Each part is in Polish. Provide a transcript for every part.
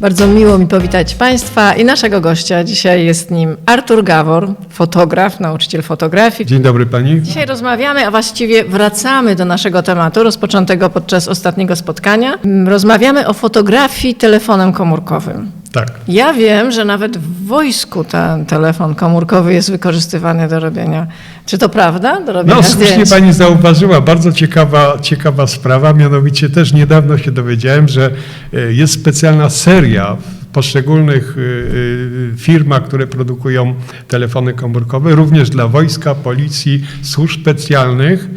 Bardzo miło mi powitać Państwa i naszego gościa. Dzisiaj jest nim Artur Gawor, fotograf, nauczyciel fotografii. Dzień dobry pani. Dzisiaj rozmawiamy, a właściwie wracamy do naszego tematu, rozpoczętego podczas ostatniego spotkania. Mm, Rozmawiamy o fotografii telefonem komórkowym. Tak. Ja wiem, że nawet w wojsku ten telefon komórkowy jest wykorzystywany do robienia. Czy to prawda? Do robienia No słusznie zdjęć. pani zauważyła, bardzo ciekawa, ciekawa sprawa, mianowicie też niedawno się dowiedziałem, że e, jest specjalna seria poszczególnych e, e, firmach, które produkują telefony komórkowe, również dla wojska, policji, służb specjalnych.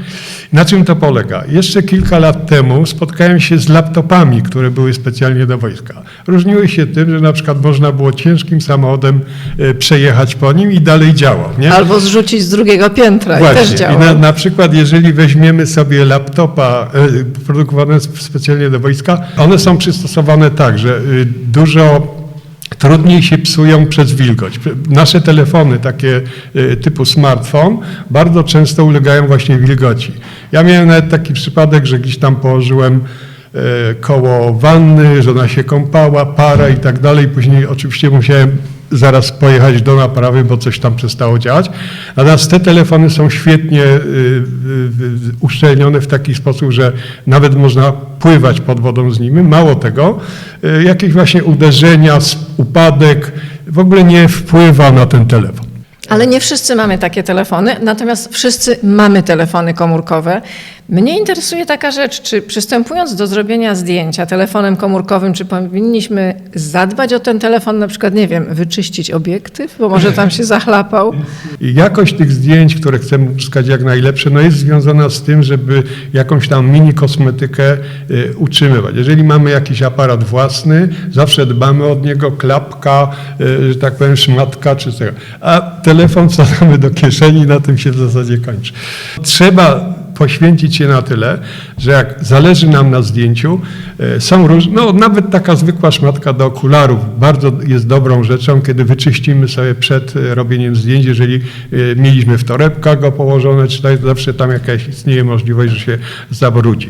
Na czym to polega? Jeszcze kilka lat temu spotkałem się z laptopami, które były specjalnie do wojska. Różniły się tym, że na przykład można było ciężkim samochodem e, przejechać po nim i dalej działał. Nie? Albo zrzucić z drugiego piętra i też Właśnie. działa. I na, na przykład, jeżeli weźmiemy sobie laptopa produkowane sp- specjalnie do wojska, one są przystosowane tak, że y, dużo trudniej się psują przez wilgoć. Nasze telefony, takie y, typu smartfon, bardzo często ulegają właśnie wilgoci. Ja miałem nawet taki przypadek, że gdzieś tam położyłem e, koło wanny, żona się kąpała, para i tak dalej. Później oczywiście musiałem zaraz pojechać do naprawy, bo coś tam przestało działać. Natomiast te telefony są świetnie y, y, y, uszczelnione w taki sposób, że nawet można pływać pod wodą z nimi. Mało tego, jakieś właśnie uderzenia, upadek w ogóle nie wpływa na ten telefon. Ale nie wszyscy mamy takie telefony, natomiast wszyscy mamy telefony komórkowe. Mnie interesuje taka rzecz, czy przystępując do zrobienia zdjęcia telefonem komórkowym, czy powinniśmy zadbać o ten telefon, na przykład, nie wiem, wyczyścić obiektyw, bo może tam się zachlapał. Jakość tych zdjęć, które chcemy uzyskać jak najlepsze, no jest związana z tym, żeby jakąś tam mini kosmetykę y, utrzymywać. Jeżeli mamy jakiś aparat własny, zawsze dbamy od niego, klapka, y, że tak powiem, szmatka czy coś. A telefon wsadzamy do kieszeni, na tym się w zasadzie kończy. Trzeba poświęcić się na tyle, że jak zależy nam na zdjęciu, e, są różne, no nawet taka zwykła szmatka do okularów bardzo jest dobrą rzeczą, kiedy wyczyścimy sobie przed e, robieniem zdjęć, jeżeli e, mieliśmy w torebkach go położone, czy tak, zawsze tam jakaś istnieje możliwość, że się zawróci.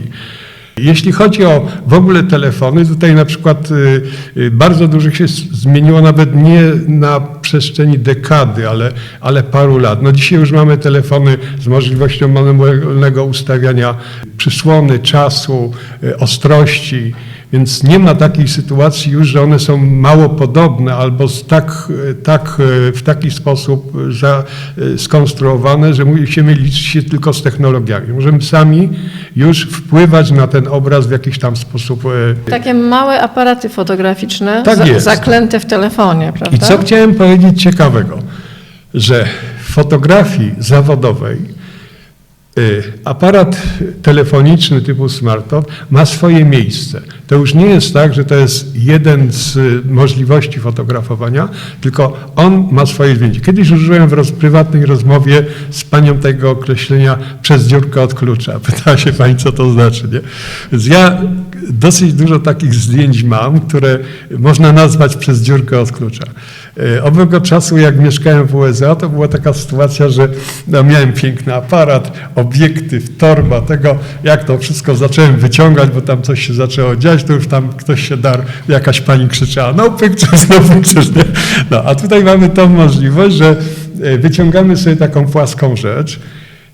Jeśli chodzi o w ogóle telefony, tutaj na przykład y, y, bardzo dużo się zmieniło nawet nie na przestrzeni dekady, ale, ale paru lat. No dzisiaj już mamy telefony z możliwością manualnego ustawiania przysłony, czasu, y, ostrości, więc nie ma takiej sytuacji już, że one są mało podobne albo tak, tak, w taki sposób za, y, skonstruowane, że musimy liczyć się tylko z technologiami. Możemy sami już wpływać na ten obraz w jakiś tam sposób. y, Takie małe aparaty fotograficzne Tak jest. zaklęte w telefonie, prawda? I co chciałem powiedzieć ciekawego, że w fotografii zawodowej aparat telefoniczny typu smartphone ma swoje miejsce. To już nie jest tak, że to jest jeden z możliwości fotografowania, tylko on ma swoje zdjęcie. Kiedyś użyłem w roz, prywatnej rozmowie z panią tego określenia przez dziurkę od klucza. Pytała się pani, co to znaczy. Nie? Więc ja dosyć dużo takich zdjęć mam, które można nazwać przez dziurkę od klucza. E, Owego czasu, jak mieszkałem w USA, to była taka sytuacja, że no, miałem piękny aparat, obiektyw, torba, tego, jak to wszystko zacząłem wyciągać, bo tam coś się zaczęło dziać, to już tam ktoś się darł, jakaś pani krzyczała, no pictures, no pictures, nie? No, a tutaj mamy tą możliwość, że e, wyciągamy sobie taką płaską rzecz,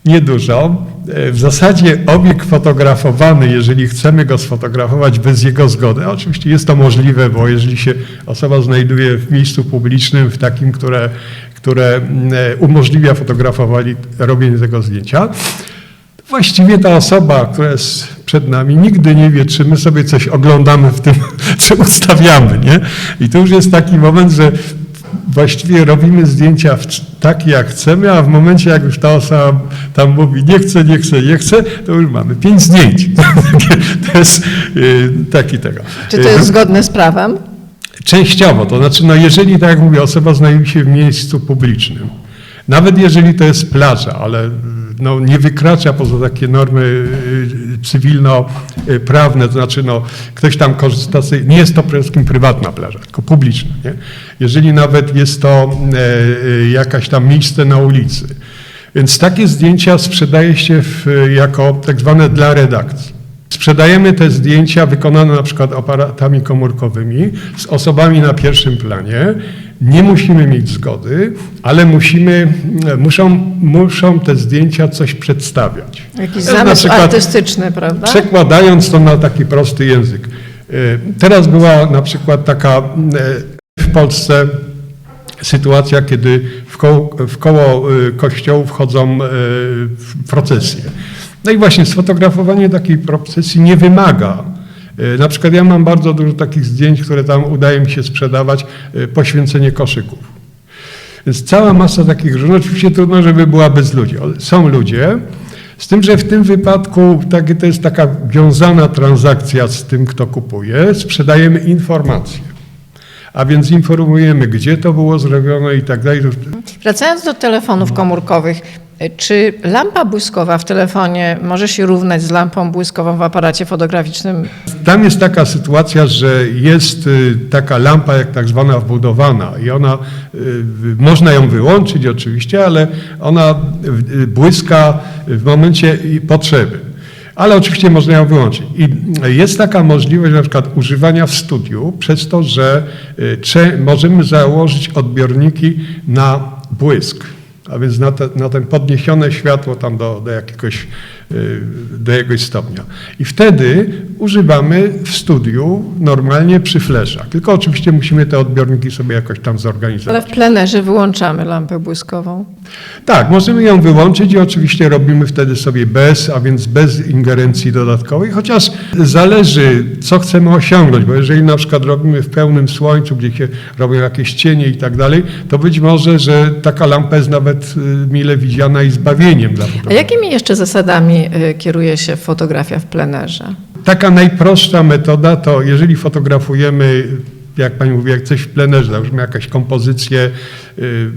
niedużo. E, W zasadzie obiekt fotografowany, jeżeli chcemy go sfotografować bez jego zgody, oczywiście jest to możliwe, bo jeżeli się osoba znajduje w miejscu publicznym, w takim, które, które mm, e, umożliwia fotografowanie, robienie tego zdjęcia, właściwie ta osoba, która jest przed nami, nigdy nie wie, czy my sobie coś oglądamy w tym, czy ustawiamy, nie? I to już jest taki moment, że właściwie robimy zdjęcia w, takie, jak chcemy, a w momencie, jak już ta osoba tam mówi nie chcę, nie chcę, nie chcę, to już mamy pięć zdjęć. to jest y, taki tego. Czy to jest zgodne z prawem? Częściowo, to znaczy, no jeżeli, tak jak mówię, osoba znajduje się w miejscu publicznym, nawet jeżeli to jest plaża, ale no, nie wykracza poza takie normy y, cywilno-prawne, to znaczy no, ktoś tam korzysta, z, nie jest to przede wszystkim prywatna plaża, tylko publiczna. Nie? Jeżeli nawet jest to e, e, jakaś tam miejsce na ulicy. Więc takie zdjęcia sprzedaje się w, jako tak zwane dla redakcji. Sprzedajemy te zdjęcia wykonane na przykład aparatami komórkowymi z osobami na pierwszym planie. Nie musimy mieć zgody, ale musimy, muszą, muszą te zdjęcia coś przedstawiać. Jakiś zamysł przykład- artystyczny, prawda? Przekładając to na taki prosty język. E, Teraz była na przykład taka e, w Polsce sytuacja, kiedy w koło, w koło e, kościołów chodzą procesje. No i właśnie sfotografowanie takiej procesji nie wymaga. e, Na przykład ja mam bardzo dużo takich zdjęć, które tam udaje mi się sprzedawać, e, poświęcenie koszyków. Więc cała masa takich różnych, oczywiście trudno, żeby była bez ludzi. Są ludzie, z tym, że w tym wypadku takie, to jest taka wiązana transakcja z tym, kto kupuje. Sprzedajemy informacje. A więc informujemy, gdzie to było zrobione i tak dalej. Wracając do telefonów komórkowych, y, czy lampa błyskowa w telefonie może się równać z lampą błyskową w aparacie fotograficznym? Tam jest taka sytuacja, że jest y, taka lampa, jak tak zwana wbudowana i ona, y, można ją wyłączyć oczywiście, ale ona y, błyska w momencie potrzeby. Ale oczywiście można ją wyłączyć. I jest taka możliwość na przykład używania w studiu przez to, że możemy założyć odbiorniki na błysk. A więc na, te, na ten podniesione światło tam do, do, jakiegoś, do jakiegoś stopnia. I wtedy używamy w studiu normalnie przy fleszach. Tylko oczywiście musimy te odbiorniki sobie jakoś tam Ale zorganizować. w plenerze wyłączamy lampę błyskową. Tak, możemy ją wyłączyć i oczywiście robimy wtedy sobie bez, a więc bez ingerencji dodatkowej, chociaż zależy, co chcemy osiągnąć, bo jeżeli na przykład robimy w pełnym słońcu, gdzie się robią jakieś cienie i tak dalej, to być może, że taka lampa jest nawet y, mile widziana i zbawieniem dla A jakimi jeszcze zasadami y, kieruje się fotografia w plenerze? Taka najprostsza metoda to, jeżeli fotografujemy, jak pani mówi, jak coś w plenerze, załóżmy jakąś kompozycję, y,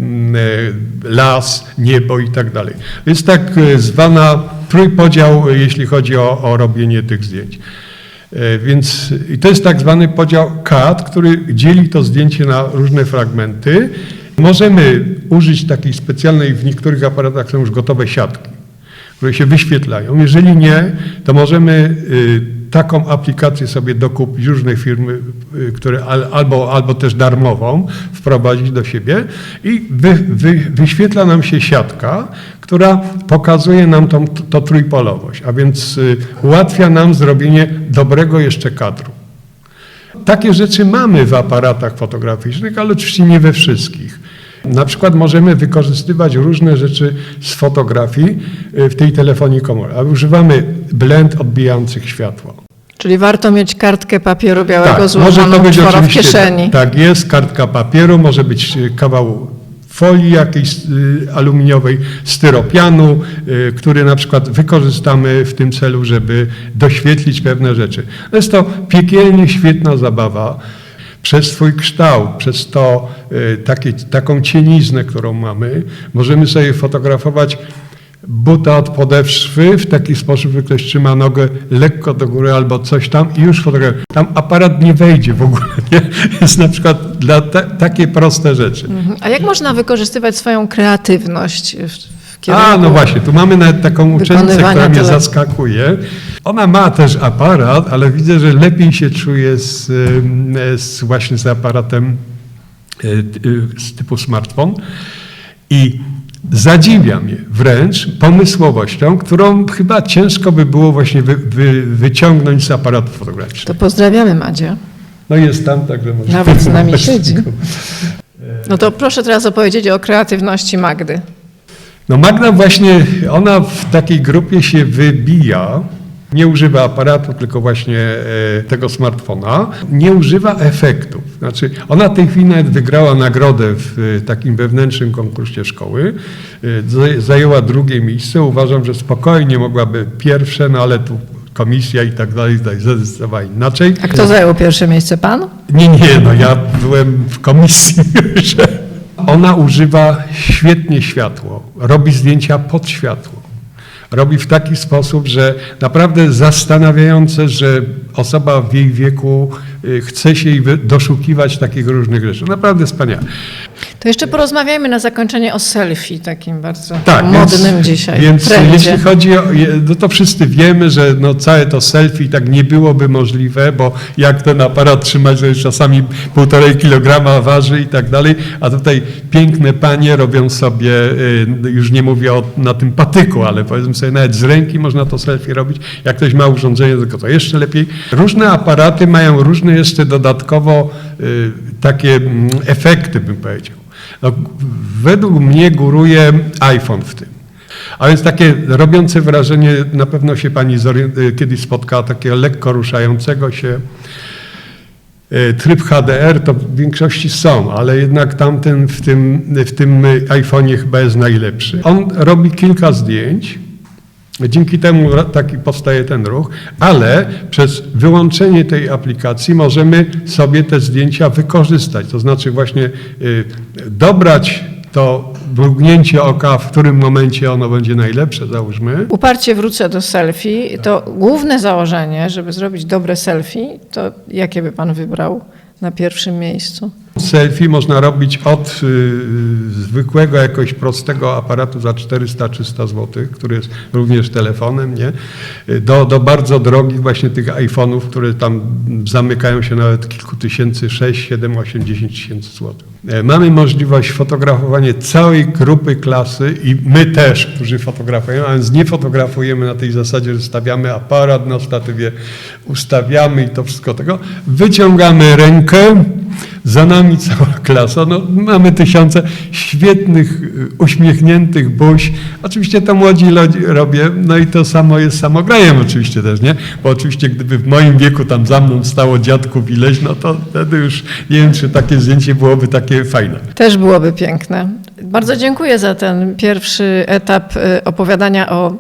las, niebo i tak dalej. Jest tak y, zwana trójpodział, jeśli chodzi o, o robienie tych zdjęć. Y, Więc i to jest tak zwany podział CAD, który dzieli to zdjęcie na różne fragmenty. Możemy użyć takiej specjalnej, w niektórych aparatach są już gotowe siatki które się wyświetlają. Jeżeli nie, to możemy y, taką aplikację sobie dokupić różne firmy, y, które al, albo, albo też darmową wprowadzić do siebie i wy, wy, wyświetla nam się siatka, która pokazuje nam tą, to trójpolowość, a więc y, ułatwia nam zrobienie dobrego jeszcze kadru. Takie rzeczy mamy w aparatach fotograficznych, ale oczywiście nie we wszystkich. Na przykład możemy wykorzystywać różne rzeczy z fotografii y, w tej telefonii komórkowej. Używamy blend odbijających światło. Czyli warto mieć kartkę papieru białego Tak, może złożoną to być czworo w kieszeni. tak jest, kartka papieru, może być y, kawał folii jakiejś y, aluminiowej, styropianu, który na przykład wykorzystamy w tym celu, żeby doświetlić pewne rzeczy. Jest to piekielnie świetna zabawa. Przez swój kształt, przez to y, takie, taką cieniznę, którą mamy, możemy sobie fotografować buta od podeszwy w taki sposób, że ktoś trzyma nogę lekko do góry albo coś tam i już fotografuje. Tam aparat nie wejdzie w ogóle. Nie? Jest na przykład dla ta, takie proste rzeczy. Mhm. A jak można wykorzystywać swoją kreatywność w kierunku... A, no właśnie, tu mamy nawet taką uczennicę, która mnie zaskakuje. Ona ma też aparat, ale widzę, że lepiej się czuje z, z właśnie z aparatem y, y, z typu smartfon. I zadziwia mnie wręcz pomysłowością, którą chyba ciężko by było właśnie wy, wy, wyciągnąć z aparatu fotograficznego. To pozdrawiamy Madzie. No jest tam, także może... Nawet z nami siedzi. No to proszę teraz opowiedzieć o kreatywności Magdy. No Magda właśnie, ona w takiej grupie się wybija. Nie używa aparatu, tylko właśnie e, tego smartfona. Nie używa efektów. Znaczy, ona w tej chwili nawet wygrała nagrodę w e, takim wewnętrznym konkursie szkoły. E, zaj- Zajęła drugie miejsce. Uważam, że spokojnie mogłaby pierwsze, no ale tu komisja i tak dalej zdecydowała inaczej. A kto zajął pierwsze miejsce? Pan? Nie, nie, no ja byłem w komisji, że ona używa świetnie światło, robi zdjęcia pod światło. Robi w taki sposób, że naprawdę zastanawiające, że osoba w jej wieku y, chce się wy- doszukiwać takich różnych rzeczy. Naprawdę wspaniale. To jeszcze porozmawiajmy na zakończenie o selfie, takim bardzo Tak, modnym więc, dzisiaj Więc trendzie. jeśli chodzi o, no to wszyscy wiemy, że no całe to selfie tak nie byłoby możliwe, bo jak ten aparat trzymać, to już czasami półtorej kilograma waży i tak dalej, a tutaj piękne panie robią sobie, y, już nie mówię o, na tym patyku, ale powiedzmy sobie nawet z ręki można to selfie robić. Jak ktoś ma urządzenie, tylko to jeszcze lepiej. Różne aparaty mają różne jeszcze dodatkowo y, takie mm, efekty, bym powiedział. No, według mnie góruje iPhone w tym. A więc takie robiące wrażenie, na pewno się pani y, kiedyś spotkała, takiego lekko ruszającego się y, tryb HDR, to w większości są, ale jednak tamten w tym, w tym iPhone'ie chyba jest najlepszy. On robi kilka zdjęć, Dzięki temu taki powstaje ten ruch, ale przez wyłączenie tej aplikacji możemy sobie te zdjęcia wykorzystać. To znaczy właśnie y, dobrać to mrugnięcie oka, w którym momencie ono będzie najlepsze, załóżmy. Uparcie wrócę do selfie. To główne założenie, żeby zrobić dobre selfie, to jakie by pan wybrał na pierwszym miejscu? Selfie można robić od y, zwykłego, jakoś prostego aparatu za 400-300 zł, który jest również telefonem, nie? Do, do bardzo drogich właśnie tych iPhone'ów, które tam zamykają się nawet kilku tysięcy, 6, 7, 8, 10 tysięcy złotych. E, Mamy możliwość fotografowania całej grupy klasy i my też, którzy fotografujemy, a więc nie fotografujemy na tej zasadzie, że stawiamy aparat na statywie, ustawiamy i to wszystko tego. Wyciągamy rękę, za nami cała klasa. No, mamy tysiące świetnych, y, uśmiechniętych buź. Oczywiście to młodzi robię, no i to samo jest samograjem oczywiście też, nie? Bo oczywiście gdyby w moim wieku tam za mną stało dziadków ileś, no to wtedy już nie wiem, czy takie zdjęcie byłoby takie fajne. Też byłoby piękne. Bardzo dziękuję za ten pierwszy etap y, opowiadania o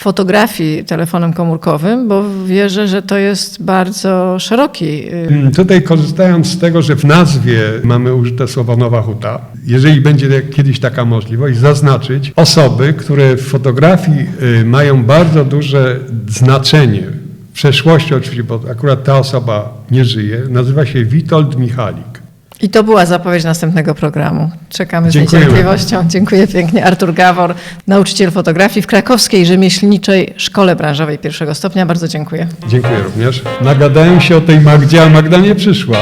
fotografii telefonem komórkowym, bo wierzę, że to jest bardzo szeroki. y, Mm, Tutaj korzystając z tego, że w nazwie mamy użyte słowo Nowa Huta, jeżeli będzie kiedyś taka możliwość, zaznaczyć osoby, które w fotografii y, mają bardzo duże znaczenie, w przeszłości oczywiście, bo akurat ta osoba nie żyje, nazywa się Witold Michalik. I to była zapowiedź następnego programu. Czekamy z niecierpliwością. Dziękuję pięknie. Artur Gawor, nauczyciel fotografii w Krakowskiej Rzemieślniczej Szkole Branżowej pierwszego stopnia. Bardzo dziękuję. Dziękuję również. Nagadałem się o tej Magdzie, a Magda nie przyszła.